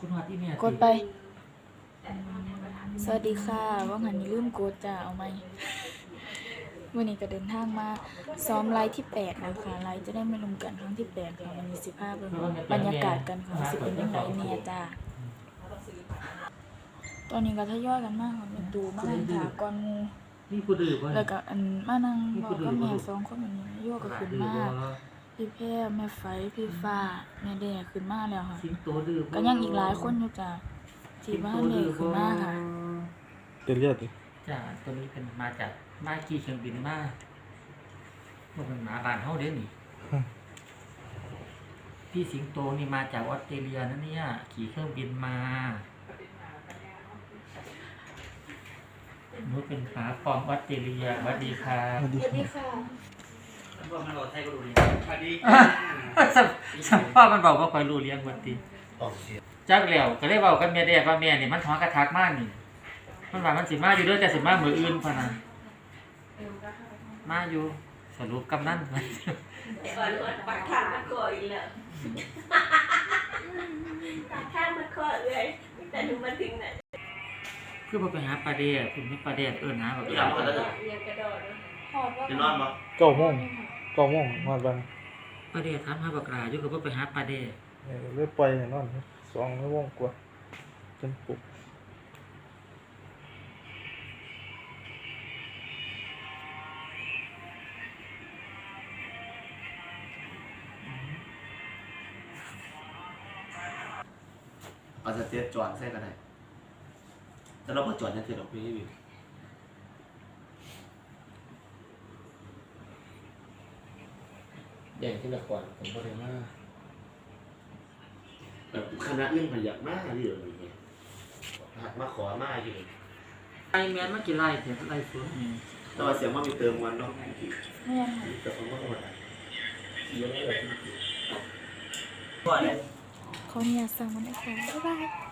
คุณฮอดที่แม่กดไป สวัสดีค่ะ ว่างันนี้ลืมกดจ้าเอาไหมวันนี้ก็เดินทางมาซ้อมไลฟ์ที่ 8 นะคะ ไลฟ์จะได้ไม่ลืมกันครั้งที่ 8 ค่ะวันนี้สิภาพบรรยากาศกันค่ะสิเป็นยังไงเนี่ยจ้าตอนนี้ก็ทยอยกันมากค่ะเป็นดูมานั่งถาก่อนหมูนี่ผู้ดื้อบ่แล้วก็อันมานั่งบอกกับแม่สองคนแบบนี้โยกก็ขึ้นมาดื้อบ่ พี่แพร่แม่ไฟพี่ฟ้าแม่แดงขึ้นมาแล้วค่ะสิงโตดื้อบ่ก็ยังอีกหลายคนอยู่จ้ะที่บ้านเด็กขึ้นมาค่ะเต็มเลือดดิจ้าตัวนี้เป็นมาจากมาขี่เครื่องบินมาบ่เป็นหมาบ้านเฮาเด้นี่ พี่สิงโตนี่มาจากออสเตรเลียนะเนี่ย ขี่เครื่องบินมาหนูเป็นขาปลอมออสเตรเลียสวัสดีครับสวัสดีครั บว่ามันบอกไทยก็รู้เรียนสวัสดีสัมสัมพ่อมันบอกว่าคอยรู้เรียนวันตีออกเสียงจักแล้วก็เลยเว้ากับแม่แดกว่าแม่นี่มันท้องกระทักมากนี่ มันว่ามันสิมาอยู่เด้อแต่สิมามื้ออื่นพะนะมาอยู่สรุปกำนันก่อนอดปักทางมาก่ออีกแล้วปักทางมาก่อเลยแต่ถึงมาถึงไหนคือบ่ไปหาปลาแดกคุณไม่ปลาแดกเอิ้นหาแบบพี่ดำก็จะเรียนกระโดดจะนอนบ่เก้าโมง เก้าโมงมาบันปลาแดกถามหาบักหลาอยู่ก็บ่ไปหาปลาแดกเออเลยปล่อยให้นอนสองชั่วโมงกว่าจนปลุกเอาสเตจจอดใส่กันได้แต่เราเปิดจอดยังเสร็จหรอกพี่วิว ใหญ่ที่ละก่อนผมก็เลยมาแบบคณะเรื่องพยักมากที่เดี๋ยวนี้หักมาขอมาอยู่ไอ้แม่นมากี่ไร่เถอะไร่สวนนี่แต่ว่าเสียงว่ามีเติมวันเนาะแม่นค่ะแต่ผมว่าหมดเสียงไม่แบบขออนุญาตสั่งมันนะคะบ๊ายบาย